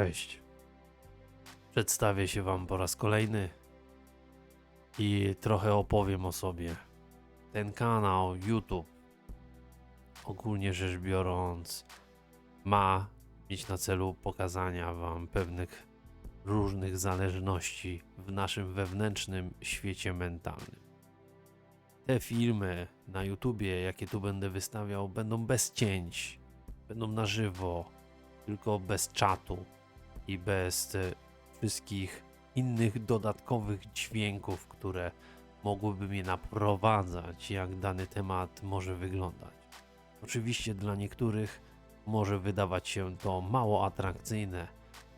Cześć. Przedstawię się Wam po raz kolejny i trochę opowiem o sobie. Ten kanał YouTube, ogólnie rzecz biorąc, ma mieć na celu pokazania Wam pewnych różnych zależności w naszym wewnętrznym świecie mentalnym. Te filmy na YouTubie, jakie tu będę wystawiał, będą bez cięć, będą na żywo, tylko bez czatu i bez e, wszystkich innych dodatkowych dźwięków, które mogłyby mnie naprowadzać, jak dany temat może wyglądać. Oczywiście dla niektórych może wydawać się to mało atrakcyjne,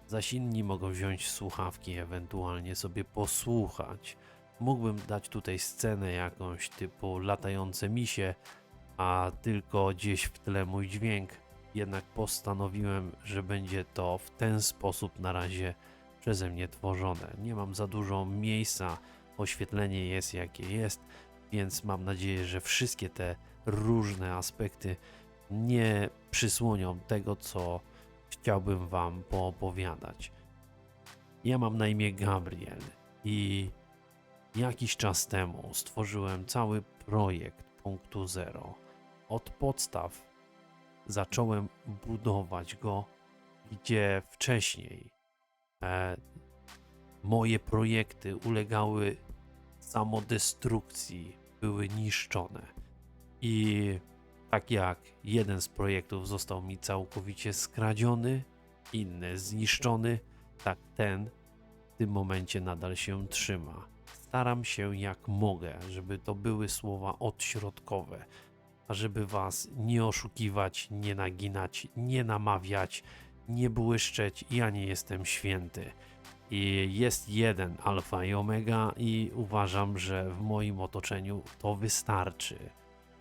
zaś inni mogą wziąć słuchawki, ewentualnie sobie posłuchać. Mógłbym dać tutaj scenę jakąś typu latające misie, a tylko gdzieś w tle mój dźwięk, jednak postanowiłem, że będzie to w ten sposób na razie przeze mnie tworzone. Nie mam za dużo miejsca, oświetlenie jest jakie jest, więc mam nadzieję, że wszystkie te różne aspekty nie przysłonią tego, co chciałbym Wam poopowiadać. Ja mam na imię Gabriel i jakiś czas temu stworzyłem cały projekt punktu zero. Od podstaw zacząłem budować go, gdzie wcześniej e, moje projekty ulegały samodestrukcji, były niszczone. I tak jak jeden z projektów został mi całkowicie skradziony, inny zniszczony, tak ten w tym momencie nadal się trzyma. Staram się jak mogę, żeby to były słowa odśrodkowe, ażeby was nie oszukiwać, nie naginać, nie namawiać, nie błyszczeć. Ja nie jestem święty. I jest jeden alfa i omega i uważam, że w moim otoczeniu to wystarczy.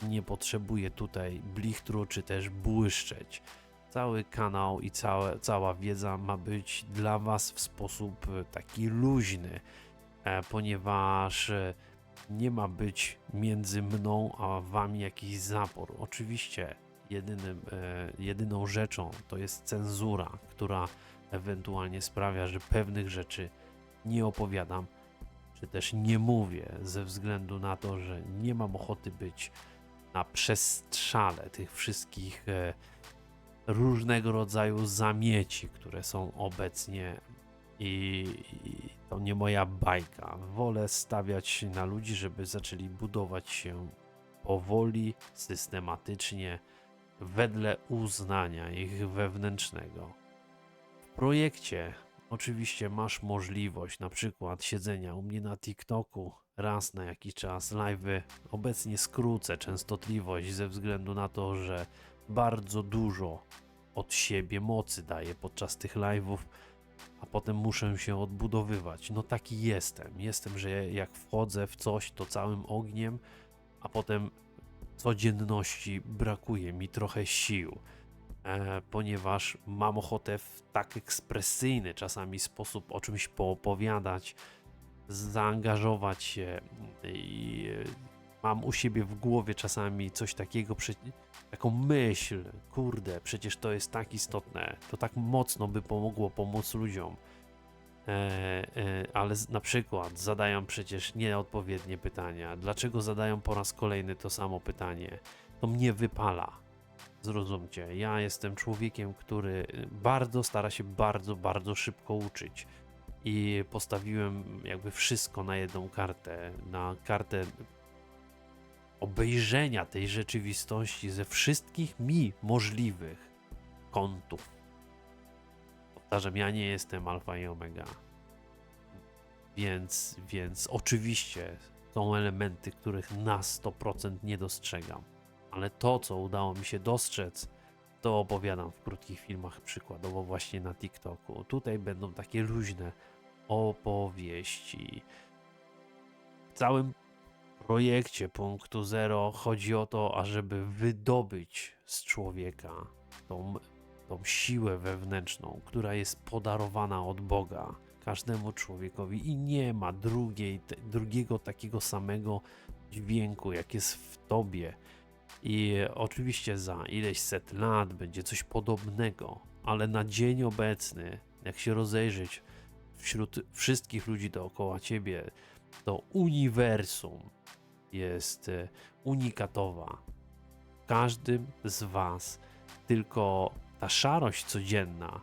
Nie potrzebuję tutaj blichtru czy też błyszczeć. Cały kanał i całe, cała wiedza ma być dla Was w sposób taki luźny, e, ponieważ e, nie ma być między mną a Wami jakiś zapór. Oczywiście jedynym, e, jedyną rzeczą to jest cenzura, która ewentualnie sprawia, że pewnych rzeczy nie opowiadam, czy też nie mówię, ze względu na to, że nie mam ochoty być na przestrzale tych wszystkich e, różnego rodzaju zamieci, które są obecnie i, i to nie moja bajka. Wolę stawiać na ludzi, żeby zaczęli budować się powoli, systematycznie, wedle uznania ich wewnętrznego. W projekcie oczywiście masz możliwość na przykład siedzenia u mnie na TikToku raz na jakiś czas, live'y. Obecnie skrócę częstotliwość ze względu na to, że bardzo dużo od siebie mocy daję podczas tych live'ów, a potem muszę się odbudowywać. No taki jestem. Jestem, że jak wchodzę w coś, to całym ogniem, a potem codzienności brakuje mi trochę sił, e, ponieważ mam ochotę w tak ekspresyjny czasami sposób o czymś poopowiadać, zaangażować się i e, mam u siebie w głowie czasami coś takiego, taką myśl, kurde, przecież to jest tak istotne, to tak mocno by pomogło pomóc ludziom. E, e, ale na przykład zadają przecież nieodpowiednie pytania. Dlaczego zadają po raz kolejny to samo pytanie? To mnie wypala. Zrozumcie, ja jestem człowiekiem, który bardzo stara się bardzo, bardzo szybko uczyć. I postawiłem jakby wszystko na jedną kartę, na kartę obejrzenia tej rzeczywistości ze wszystkich mi możliwych kątów. Powtarzam, ja nie jestem alfa i omega. Więc, więc oczywiście są elementy, których na 100% nie dostrzegam. Ale to, co udało mi się dostrzec, to opowiadam w krótkich filmach, przykładowo właśnie na TikToku. Tutaj będą takie luźne opowieści. W całym projekcie punktu zero chodzi o to, ażeby wydobyć z człowieka tą, tą siłę wewnętrzną, która jest podarowana od Boga każdemu człowiekowi i nie ma drugiej, te, drugiego takiego samego dźwięku, jak jest w tobie. I oczywiście za ileś set lat będzie coś podobnego, ale na dzień obecny jak się rozejrzeć wśród wszystkich ludzi dookoła ciebie, to uniwersum jest e, unikatowa. W każdym z was tylko ta szarość codzienna,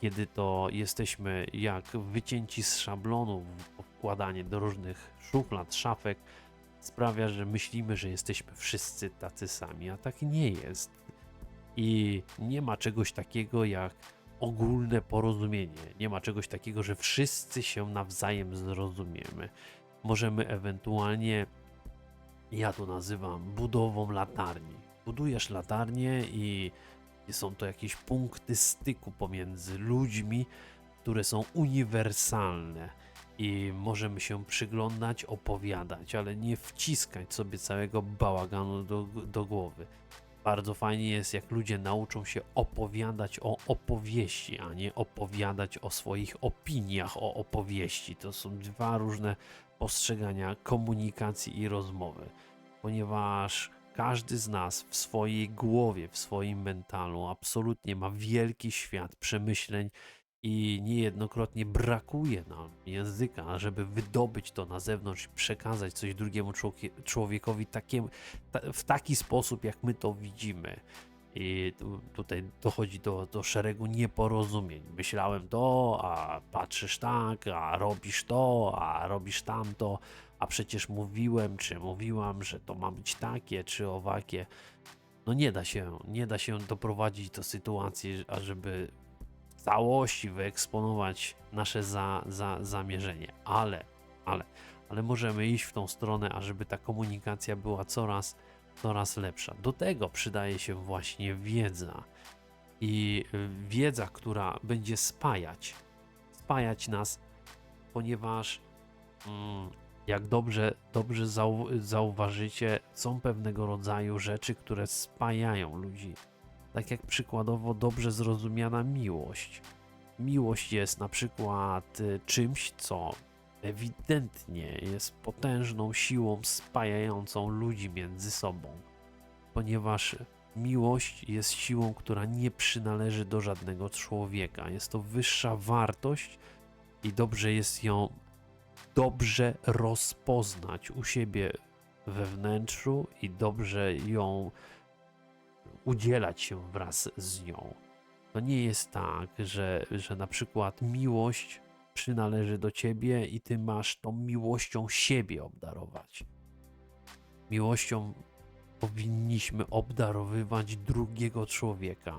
kiedy to jesteśmy jak wycięci z szablonu, wkładanie do różnych szuflad, szafek, sprawia, że myślimy, że jesteśmy wszyscy tacy sami, a tak nie jest. I nie ma czegoś takiego jak ogólne porozumienie. Nie ma czegoś takiego, że wszyscy się nawzajem zrozumiemy. Możemy ewentualnie, ja to nazywam budową latarni. Budujesz latarnię i są to jakieś punkty styku pomiędzy ludźmi, które są uniwersalne i możemy się przyglądać, opowiadać, ale nie wciskać sobie całego bałaganu do, do głowy. Bardzo fajnie jest, jak ludzie nauczą się opowiadać o opowieści, a nie opowiadać o swoich opiniach o opowieści. To są dwa różne postrzegania komunikacji i rozmowy, ponieważ każdy z nas w swojej głowie, w swoim mentalu absolutnie ma wielki świat przemyśleń i niejednokrotnie brakuje nam języka, żeby wydobyć to na zewnątrz przekazać coś drugiemu człowie- człowiekowi w taki sposób, jak my to widzimy. I tu, tutaj dochodzi do, do szeregu nieporozumień. Myślałem to, a patrzysz tak, a robisz to, a robisz tamto, a przecież mówiłem, czy mówiłam, że to ma być takie, czy owakie. No nie da się, nie da się doprowadzić do sytuacji, ażeby całości wyeksponować nasze za, za, zamierzenie, ale, ale, ale możemy iść w tą stronę, ażeby ta komunikacja była coraz, coraz lepsza. Do tego przydaje się właśnie wiedza i wiedza, która będzie spajać, spajać nas, ponieważ mm, jak dobrze, dobrze zau, zauważycie, są pewnego rodzaju rzeczy, które spajają ludzi. Tak jak przykładowo dobrze zrozumiana miłość. Miłość jest na przykład y, czymś, co ewidentnie jest potężną siłą spajającą ludzi między sobą, ponieważ miłość jest siłą, która nie przynależy do żadnego człowieka. Jest to wyższa wartość i dobrze jest ją dobrze rozpoznać u siebie we wnętrzu i dobrze ją udzielać się wraz z nią. To nie jest tak, że, że na przykład miłość przynależy do ciebie i ty masz tą miłością siebie obdarować. Miłością powinniśmy obdarowywać drugiego człowieka.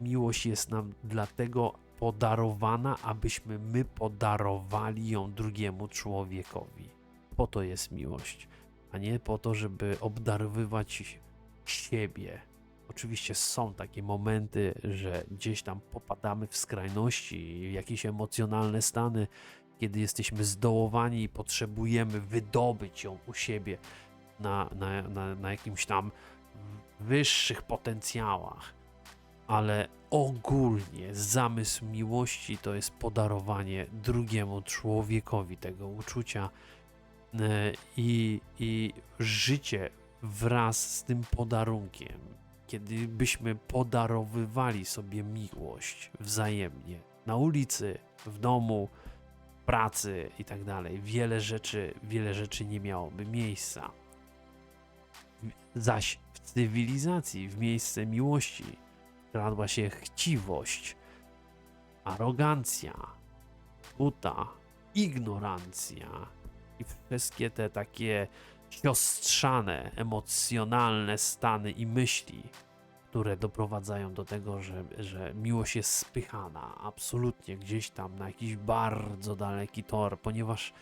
Miłość jest nam dlatego podarowana, abyśmy my podarowali ją drugiemu człowiekowi. Po to jest miłość, a nie po to, żeby obdarowywać siebie. Oczywiście są takie momenty, że gdzieś tam popadamy w skrajności, jakieś emocjonalne stany, kiedy jesteśmy zdołowani i potrzebujemy wydobyć ją u siebie na, na, na, na jakimś tam wyższych potencjałach ale ogólnie zamysł miłości to jest podarowanie drugiemu człowiekowi tego uczucia e, i, i życie wraz z tym podarunkiem. Kiedy byśmy podarowywali sobie miłość wzajemnie na ulicy, w domu, pracy i tak dalej, wiele rzeczy, wiele rzeczy nie miałoby miejsca. Zaś w cywilizacji, w miejsce miłości, kradła się chciwość, arogancja, buta, ignorancja i wszystkie te takie siostrzane, emocjonalne stany i myśli, które doprowadzają do tego, że, że miłość jest spychana absolutnie gdzieś tam na jakiś bardzo daleki tor, ponieważ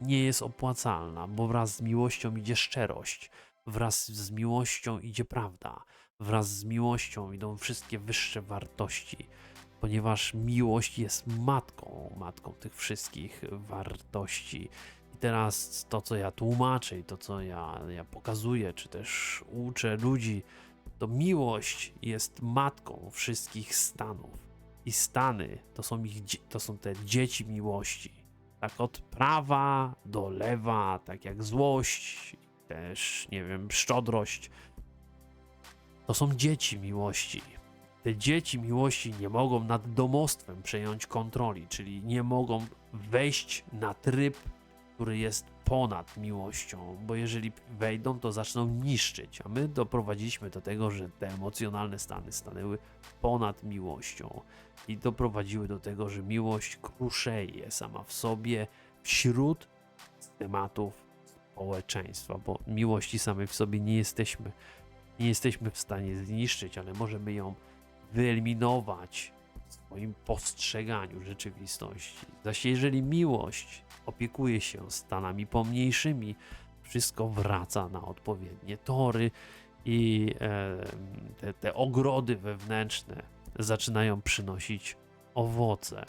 nie jest opłacalna, bo wraz z miłością idzie szczerość, wraz z miłością idzie prawda, wraz z miłością idą wszystkie wyższe wartości, ponieważ miłość jest matką, matką tych wszystkich wartości. I teraz to, co ja tłumaczę i to, co ja, ja pokazuję, czy też uczę ludzi, to miłość jest matką wszystkich stanów. I stany to są, ich, to są te dzieci miłości. Tak od prawa do lewa, tak jak złość, też, nie wiem, szczodrość, to są dzieci miłości. te dzieci miłości nie mogą nad domostwem przejąć kontroli, czyli nie mogą wejść na tryb, który jest ponad miłością, bo jeżeli wejdą, to zaczną niszczyć, a my doprowadziliśmy do tego, że te emocjonalne stany stanęły ponad miłością i doprowadziły do tego, że miłość kruszeje sama w sobie wśród tematów społeczeństwa, bo miłości samej w sobie nie jesteśmy, nie jesteśmy w stanie zniszczyć, ale możemy ją wyeliminować w swoim postrzeganiu rzeczywistości. Zaś jeżeli miłość opiekuje się stanami pomniejszymi, wszystko wraca na odpowiednie tory i te, te ogrody wewnętrzne zaczynają przynosić owoce.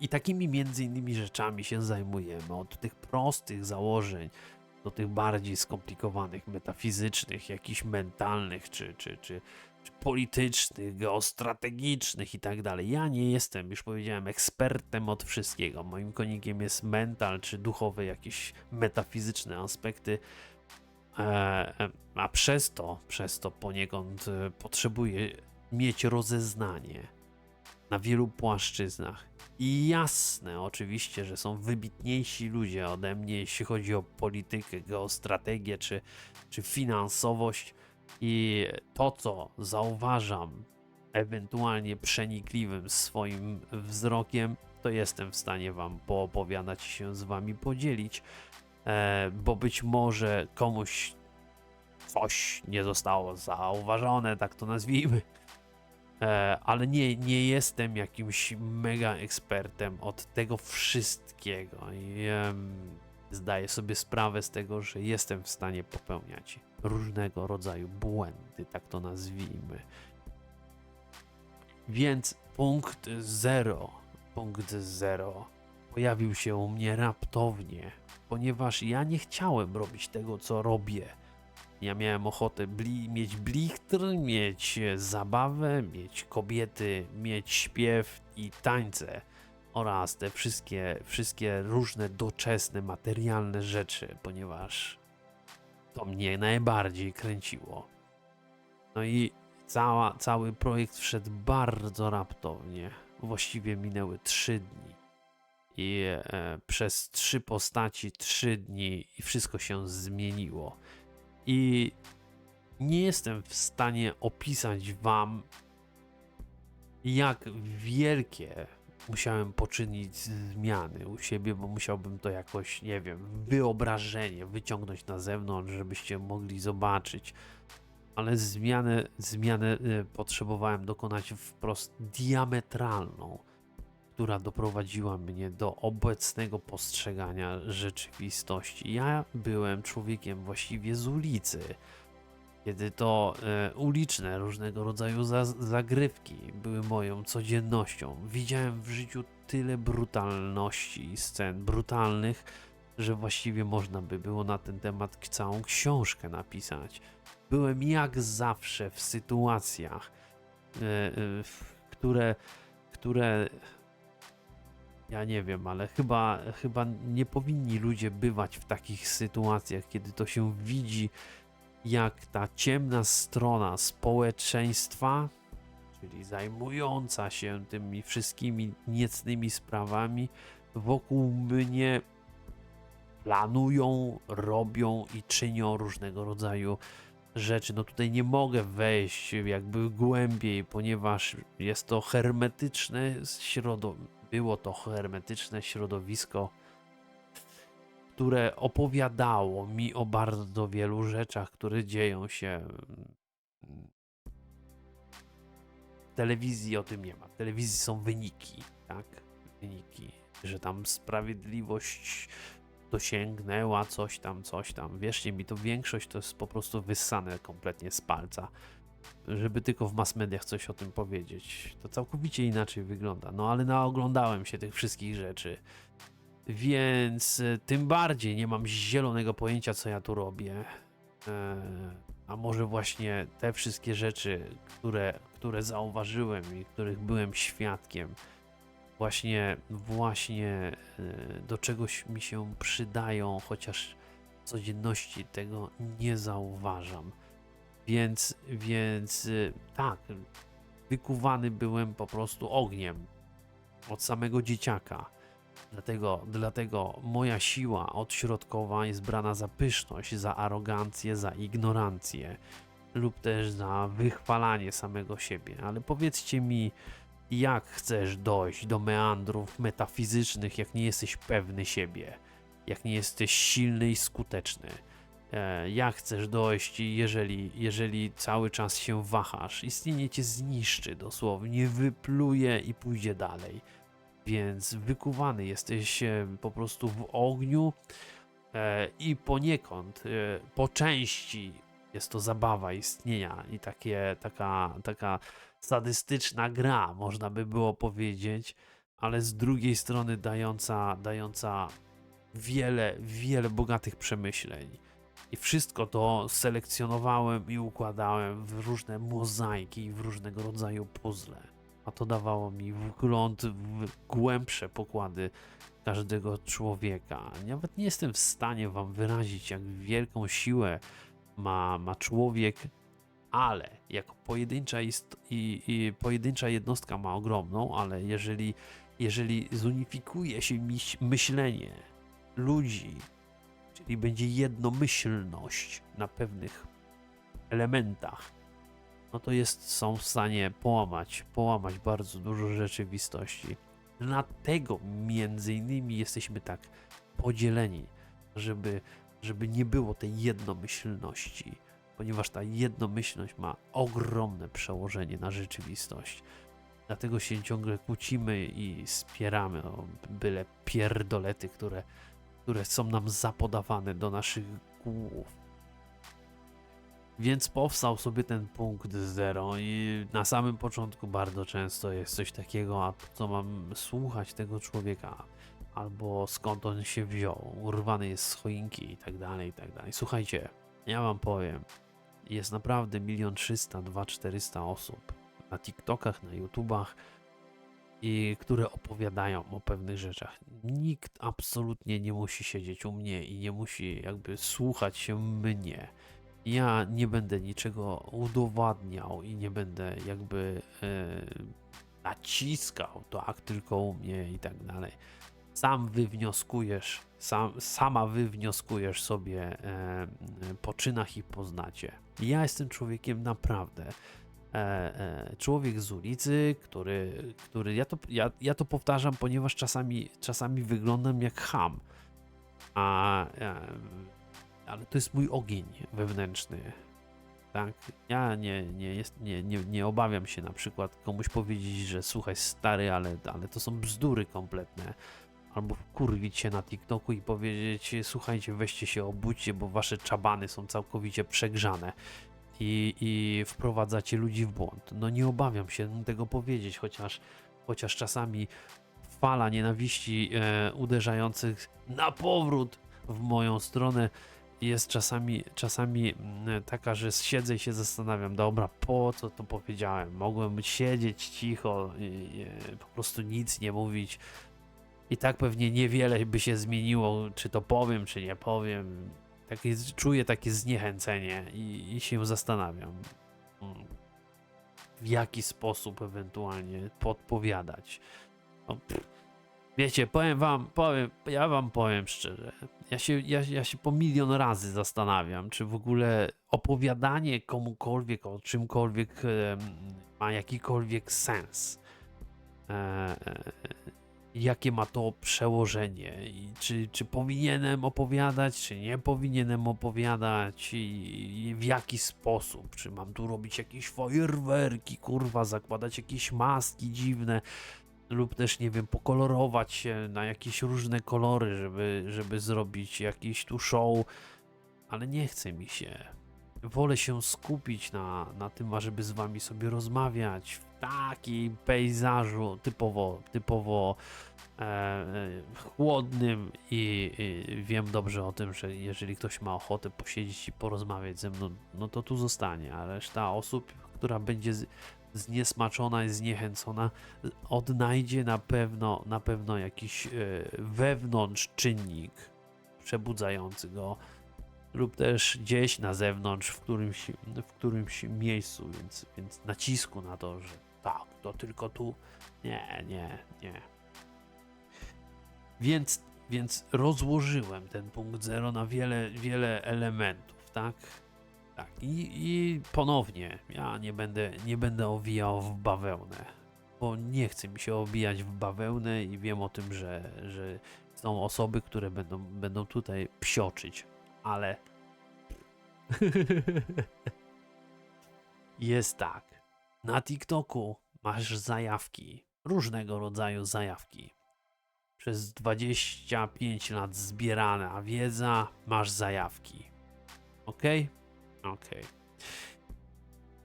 I takimi między innymi rzeczami się zajmujemy, od tych prostych założeń do tych bardziej skomplikowanych, metafizycznych, jakichś mentalnych, czy, czy, czy politycznych, geostrategicznych i tak dalej. Ja nie jestem, już powiedziałem, ekspertem od wszystkiego. Moim konikiem jest mental, czy duchowe jakieś metafizyczne aspekty. E, e, a przez to, przez to poniekąd e, potrzebuję mieć rozeznanie na wielu płaszczyznach. I jasne, oczywiście, że są wybitniejsi ludzie ode mnie, jeśli chodzi o politykę, geostrategię czy, czy finansowość. I to, co zauważam, ewentualnie przenikliwym swoim wzrokiem, to jestem w stanie Wam poopowiadać się z Wami podzielić, e, bo być może komuś coś nie zostało zauważone, tak to nazwijmy. E, ale nie, nie jestem jakimś mega ekspertem od tego wszystkiego i zdaję sobie sprawę z tego, że jestem w stanie popełniać różnego rodzaju błędy, tak to nazwijmy. Więc punkt zero, punkt zero pojawił się u mnie raptownie, ponieważ ja nie chciałem robić tego, co robię. Ja miałem ochotę bli mieć blichtr, mieć zabawę, mieć kobiety, mieć śpiew i tańce oraz te wszystkie, wszystkie różne doczesne, materialne rzeczy, ponieważ to mnie najbardziej kręciło. No i cała, cały projekt wszedł bardzo raptownie. Właściwie minęły trzy dni. I e, przez trzy postaci, trzy dni i wszystko się zmieniło. I nie jestem w stanie opisać Wam, jak wielkie musiałem poczynić zmiany u siebie, bo musiałbym to jakoś, nie wiem, wyobrażenie wyciągnąć na zewnątrz, żebyście mogli zobaczyć. Ale zmianę, zmianę y, potrzebowałem dokonać wprost diametralną, która doprowadziła mnie do obecnego postrzegania rzeczywistości. Ja byłem człowiekiem właściwie z ulicy kiedy to e, uliczne różnego rodzaju za, zagrywki były moją codziennością. Widziałem w życiu tyle brutalności i scen brutalnych, że właściwie można by było na ten temat całą książkę napisać. Byłem jak zawsze w sytuacjach, e, e, które, które ja nie wiem, ale chyba, chyba nie powinni ludzie bywać w takich sytuacjach, kiedy to się widzi jak ta ciemna strona społeczeństwa, czyli zajmująca się tymi wszystkimi niecnymi sprawami, wokół mnie planują, robią i czynią różnego rodzaju rzeczy. No tutaj nie mogę wejść jakby głębiej, ponieważ jest to hermetyczne środowisko. Było to hermetyczne środowisko które opowiadało mi o bardzo wielu rzeczach, które dzieją się. W telewizji o tym nie ma. W telewizji są wyniki, tak? Wyniki, że tam sprawiedliwość dosięgnęła coś tam, coś tam. Wierzcie mi, to większość to jest po prostu wyssane kompletnie z palca. Żeby tylko w mass mediach coś o tym powiedzieć. To całkowicie inaczej wygląda. No ale naoglądałem się tych wszystkich rzeczy więc e, tym bardziej nie mam zielonego pojęcia, co ja tu robię. E, a może właśnie te wszystkie rzeczy, które, które zauważyłem i których byłem świadkiem, właśnie, właśnie e, do czegoś mi się przydają, chociaż w codzienności tego nie zauważam. Więc, więc tak, wykuwany byłem po prostu ogniem od samego dzieciaka. Dlatego, dlatego moja siła odśrodkowa jest brana za pyszność, za arogancję, za ignorancję lub też za wychwalanie samego siebie. Ale powiedzcie mi, jak chcesz dojść do meandrów metafizycznych, jak nie jesteś pewny siebie, jak nie jesteś silny i skuteczny? E, Jak chcesz dojść, jeżeli, jeżeli cały czas się wahasz? Istnienie cię zniszczy dosłownie, wypluje i pójdzie dalej. Więc wykuwany jesteś e, po prostu w ogniu e, i poniekąd, e, po części jest to zabawa istnienia i takie, taka, taka sadystyczna gra, można by było powiedzieć, ale z drugiej strony dająca, dająca wiele, wiele bogatych przemyśleń. I wszystko to selekcjonowałem i układałem w różne mozaiki w różnego rodzaju puzzle. A to dawało mi wgląd w głębsze pokłady każdego człowieka. Nawet nie jestem w stanie wam wyrazić, jak wielką siłę ma, ma człowiek, ale jako pojedyncza, ist, i, i pojedyncza jednostka ma ogromną, ale jeżeli, jeżeli zunifikuje się myślenie ludzi, czyli będzie jednomyślność na pewnych elementach, no to jest, są w stanie połamać, połamać bardzo dużo rzeczywistości. Dlatego między innymi jesteśmy tak podzieleni, żeby, żeby nie było tej jednomyślności, ponieważ ta jednomyślność ma ogromne przełożenie na rzeczywistość. Dlatego się ciągle kłócimy i spieramy o byle pierdolety, które, które są nam zapodawane do naszych głów. Więc powstał sobie ten punkt zero i na samym początku bardzo często jest coś takiego, a co mam słuchać tego człowieka, albo skąd on się wziął, urwany jest z choinki i tak dalej, i tak dalej. Słuchajcie, ja wam powiem, jest naprawdę milion trzysta, dwa czterysta osób na TikTokach, na YouTubach, i które opowiadają o pewnych rzeczach. Nikt absolutnie nie musi siedzieć u mnie i nie musi jakby słuchać się mnie. Ja nie będę niczego udowadniał i nie będę jakby e, naciskał, tak, tylko u mnie i tak dalej. Sam wywnioskujesz, sam, sama wywnioskujesz sobie e, po czynach i poznacie. Ja jestem człowiekiem naprawdę. E, e, człowiek z ulicy, który, który ja, to, ja, ja to powtarzam, ponieważ czasami, czasami wyglądam jak ham. A e, ale to jest mój ogień wewnętrzny. Tak? Ja nie, nie, jest, nie, nie, nie obawiam się na przykład komuś powiedzieć, że słuchaj stary, ale, ale to są bzdury kompletne. Albo kurwić się na TikToku i powiedzieć, słuchajcie, weźcie się, obudźcie, bo wasze czabany są całkowicie przegrzane i, i wprowadzacie ludzi w błąd. No nie obawiam się tego powiedzieć, chociaż, chociaż czasami fala nienawiści e, uderzających na powrót w moją stronę jest czasami, czasami mm, taka, że siedzę i się zastanawiam, dobra, po co to powiedziałem? Mogłem siedzieć cicho i, i po prostu nic nie mówić. I tak pewnie niewiele by się zmieniło, czy to powiem, czy nie powiem. Takie, czuję takie zniechęcenie i, i się zastanawiam, mm, w jaki sposób ewentualnie podpowiadać. No, pff, wiecie, powiem wam, powiem, ja wam powiem szczerze, ja się, ja, ja się po milion razy zastanawiam, czy w ogóle opowiadanie komukolwiek o czymkolwiek em, ma jakikolwiek sens. E, e, jakie ma to przełożenie? I czy, czy powinienem opowiadać, czy nie powinienem opowiadać? I, i w jaki sposób, czy mam tu robić jakieś fajerwerki, kurwa, zakładać jakieś maski dziwne, lub też, nie wiem, pokolorować się na jakieś różne kolory, żeby, żeby zrobić jakiś tu show, ale nie chce mi się. Wolę się skupić na, na tym, ażeby z wami sobie rozmawiać w takim pejzażu typowo, typowo e, e, chłodnym i, i wiem dobrze o tym, że jeżeli ktoś ma ochotę posiedzieć i porozmawiać ze mną, no to tu zostanie, a reszta osób, która będzie zniesmaczona i zniechęcona, odnajdzie na pewno, na pewno jakiś e, wewnątrz czynnik przebudzający go lub też gdzieś na zewnątrz, w którymś, w którymś miejscu, więc, więc nacisku na to, że tak, to tylko tu. Nie, nie, nie. Więc, więc rozłożyłem ten punkt zero na wiele, wiele elementów, tak? Tak, i, i ponownie ja nie będę, nie będę owijał w bawełnę, bo nie chce mi się obijać w bawełnę i wiem o tym, że, że są osoby, które będą, będą tutaj psioczyć, ale jest tak. Na TikToku masz zajawki, różnego rodzaju zajawki. Przez 25 lat zbierana wiedza, masz zajawki. Ok? Ok.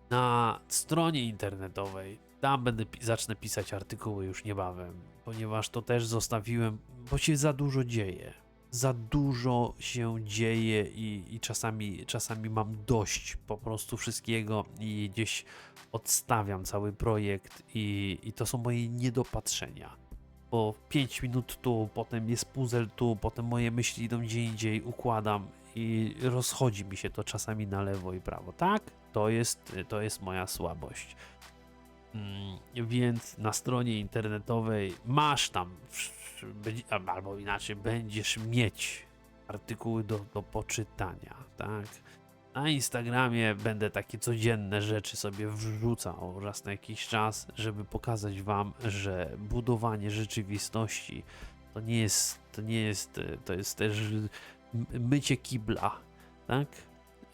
Na stronie internetowej, tam będę zacznę pisać artykuły już niebawem, ponieważ to też zostawiłem, bo się za dużo dzieje. Za dużo się dzieje i, i czasami, czasami mam dość po prostu wszystkiego i gdzieś odstawiam cały projekt i, i to są moje niedopatrzenia. Bo 5 minut tu, potem jest puzzle tu, potem moje myśli idą gdzie indziej, układam i rozchodzi mi się to czasami na lewo i prawo. Tak, to jest, to jest moja słabość. Mm, więc na stronie internetowej masz tam, albo inaczej, będziesz mieć artykuły do, do poczytania, tak? Na Instagramie będę takie codzienne rzeczy sobie wrzucał raz na jakiś czas, żeby pokazać wam, że budowanie rzeczywistości to nie jest, to nie jest, to jest też mycie kibla, tak?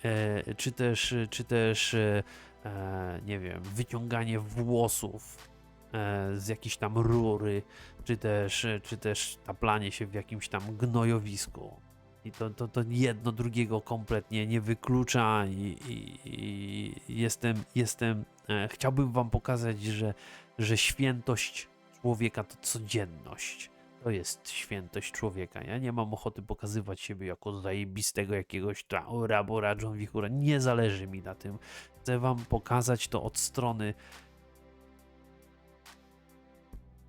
E, czy też, czy też, e, e, nie wiem, wyciąganie włosów e, z jakiejś tam rury, czy też, czy też taplanie się w jakimś tam gnojowisku. I to, to, to jedno drugiego kompletnie nie wyklucza i, i, i jestem, jestem, e, chciałbym wam pokazać, że, że świętość człowieka to codzienność. To jest świętość człowieka. Ja nie mam ochoty pokazywać siebie jako zajebistego jakiegoś Taura, Bora, John Wichura. Nie zależy mi na tym. Chcę wam pokazać to od strony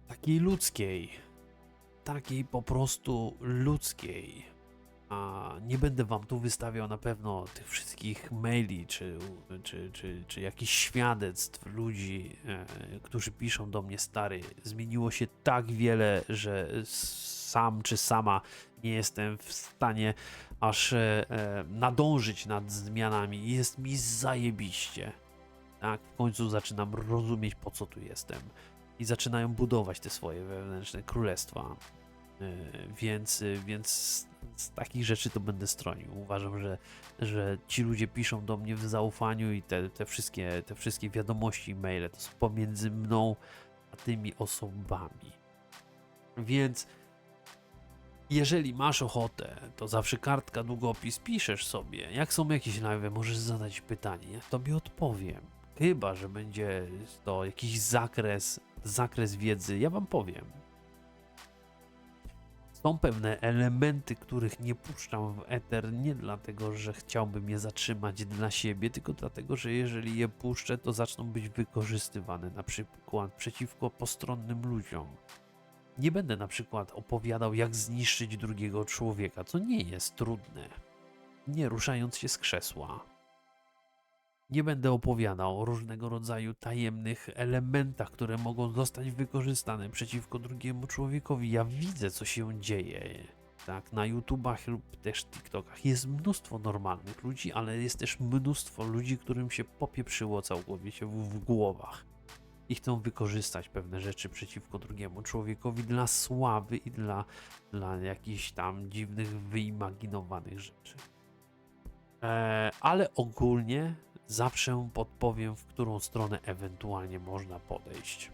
takiej ludzkiej. Takiej po prostu ludzkiej. A nie będę wam tu wystawiał na pewno tych wszystkich maili, czy, czy, czy, czy jakichś świadectw ludzi, e, którzy piszą do mnie, stary, zmieniło się tak wiele, że sam czy sama nie jestem w stanie aż e, e, nadążyć nad zmianami jest mi zajebiście. Tak, w końcu zaczynam rozumieć, po co tu jestem. I zaczynają budować te swoje wewnętrzne królestwa. E, Więc, e, więc z, takich rzeczy to będę stronił. Uważam, że, że ci ludzie piszą do mnie w zaufaniu i te, te, wszystkie, te wszystkie wiadomości, maile to są pomiędzy mną a tymi osobami. Więc jeżeli masz ochotę, to zawsze kartka, długopis, piszesz sobie. Jak są jakieś live, możesz zadać pytanie, ja tobie odpowiem. Chyba, że będzie to jakiś zakres, zakres wiedzy, ja wam powiem. Są pewne elementy, których nie puszczam w eter, nie dlatego, że chciałbym je zatrzymać dla siebie, tylko dlatego, że jeżeli je puszczę, to zaczną być wykorzystywane na przykład przeciwko postronnym ludziom. Nie będę na przykład opowiadał, jak zniszczyć drugiego człowieka, co nie jest trudne, nie ruszając się z krzesła. Nie będę opowiadał o różnego rodzaju tajemnych elementach, które mogą zostać wykorzystane przeciwko drugiemu człowiekowi. Ja widzę, co się dzieje. Tak, na YouTubach lub też TikTokach jest mnóstwo normalnych ludzi, ale jest też mnóstwo ludzi, którym się popieprzyło całkowicie w, głowach i chcą wykorzystać pewne rzeczy przeciwko drugiemu człowiekowi dla sławy i dla, dla jakichś tam dziwnych, wyimaginowanych rzeczy. E, ale ogólnie zawsze podpowiem, w którą stronę ewentualnie można podejść.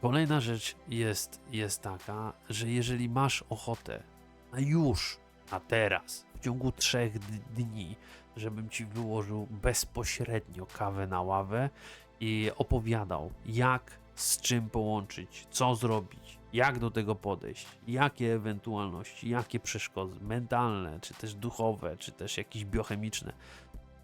Kolejna rzecz jest, jest taka, że jeżeli masz ochotę na już, na teraz, w ciągu trzech dni, żebym ci wyłożył bezpośrednio kawę na ławę i opowiadał, jak z czym połączyć, co zrobić, jak do tego podejść, jakie ewentualności, jakie przeszkody mentalne, czy też duchowe, czy też jakieś biochemiczne,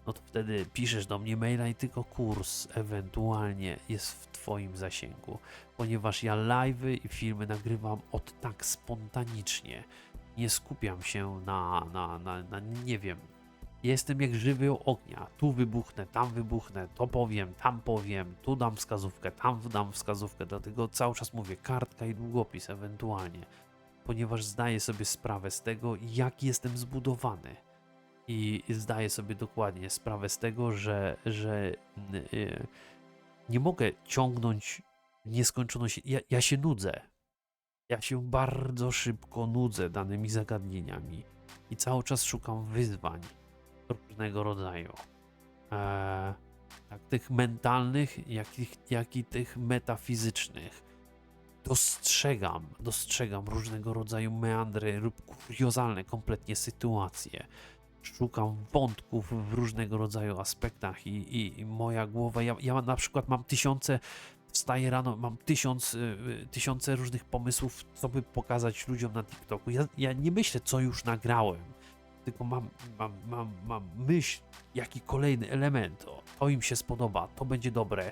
no to wtedy piszesz do mnie maila i tylko kurs ewentualnie jest w Twoim zasięgu, ponieważ ja live'y i filmy nagrywam od tak spontanicznie. Nie skupiam się na, na, na, na nie wiem, Jestem jak żywioł ognia. Tu wybuchnę, tam wybuchnę, to powiem, tam powiem, tu dam wskazówkę, tam dam wskazówkę. Dlatego cały czas mówię kartka i długopis ewentualnie, ponieważ zdaję sobie sprawę z tego, jak jestem zbudowany. I zdaję sobie dokładnie sprawę z tego, że, że yy, nie mogę ciągnąć nieskończoność. Ja, ja się nudzę. Ja się bardzo szybko nudzę danymi zagadnieniami i cały czas szukam wyzwań różnego rodzaju. Eee, tak tych mentalnych, jak jak i tych metafizycznych. Dostrzegam, dostrzegam różnego rodzaju meandry lub kuriozalne kompletnie sytuacje. Szukam wątków w różnego rodzaju aspektach i, i, moja głowa, ja, ja na przykład mam tysiące, wstaję rano, mam tysiąc, y, y, tysiące różnych pomysłów, co by pokazać ludziom na TikToku. Ja, ja nie myślę, co już nagrałem, tylko mam, mam, mam, mam myśl, jaki kolejny element, to im się spodoba, to będzie dobre,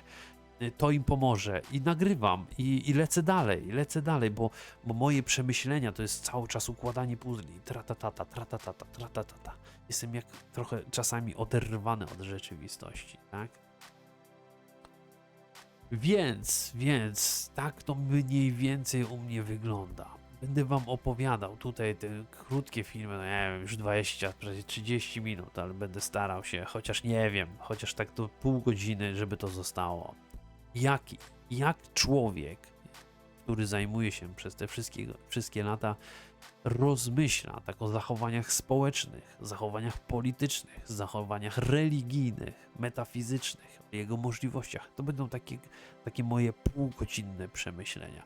to im pomoże i nagrywam i, i lecę dalej, lecę dalej, bo, bo moje przemyślenia to jest cały czas układanie puzli, tratatata, tratatata, tratatata. Jestem jak trochę czasami oderwany od rzeczywistości, tak? Więc, więc tak to mniej więcej u mnie wygląda. Będę wam opowiadał tutaj te krótkie filmy, no nie wiem, już 20, prawie 30 minut, ale będę starał się, chociaż nie wiem, chociaż tak to pół godziny, żeby to zostało. Jak, jak człowiek, który zajmuje się przez te wszystkie, wszystkie lata, rozmyśla tak o zachowaniach społecznych, zachowaniach politycznych, zachowaniach religijnych, metafizycznych, o jego możliwościach. To będą takie, takie moje półgodzinne przemyślenia.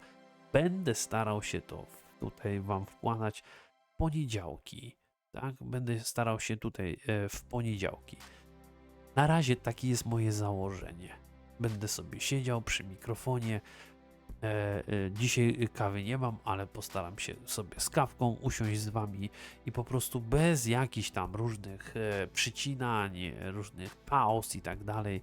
Będę starał się to tutaj Wam wkładać w poniedziałki. Tak? Będę starał się tutaj e, w poniedziałki. Na razie takie jest moje założenie. Będę sobie siedział przy mikrofonie. E, e, dzisiaj kawy nie mam, ale postaram się sobie z kawką usiąść z wami i po prostu bez jakichś tam różnych e, przycinań, różnych pauz i tak dalej,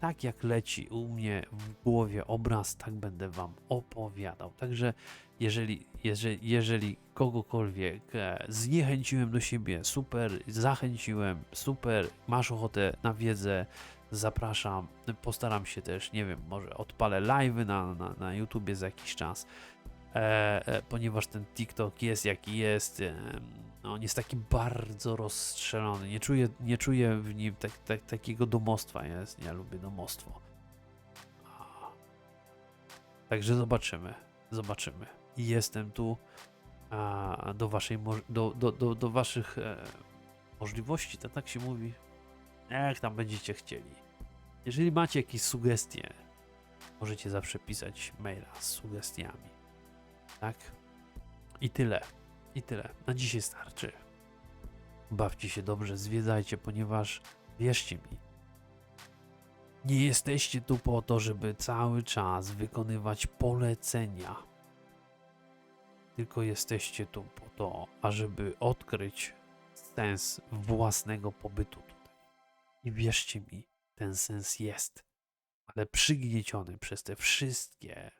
tak jak leci u mnie w głowie obraz, tak będę wam opowiadał. Także jeżeli, jeżeli, jeżeli kogokolwiek zniechęciłem do siebie, super, zachęciłem, super, masz ochotę na wiedzę, zapraszam. Postaram się też, nie wiem, może odpalę live'y na, na, na YouTubie za jakiś czas, e, e, ponieważ ten TikTok jest jaki jest. E, no, on jest taki bardzo rozstrzelony. Nie czuję, nie czuję w nim tak, tak, takiego domostwa. Jest. Ja lubię domostwo. Także zobaczymy. Zobaczymy. Jestem tu a, do waszej do, do, do, do waszych e, możliwości, to tak się mówi. Jak tam będziecie chcieli. Jeżeli macie jakieś sugestie, możecie zawsze pisać maila z sugestiami. Tak? I tyle. I tyle. Na dzisiaj starczy. Bawcie się dobrze, zwiedzajcie, ponieważ wierzcie mi, nie jesteście tu po to, żeby cały czas wykonywać polecenia. Tylko jesteście tu po to, ażeby odkryć sens własnego pobytu. I wierzcie mi, ten sens jest, ale przygnieciony przez te wszystkie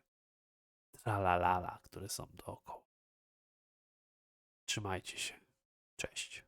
tralalala, które są dookoła. Trzymajcie się. Cześć.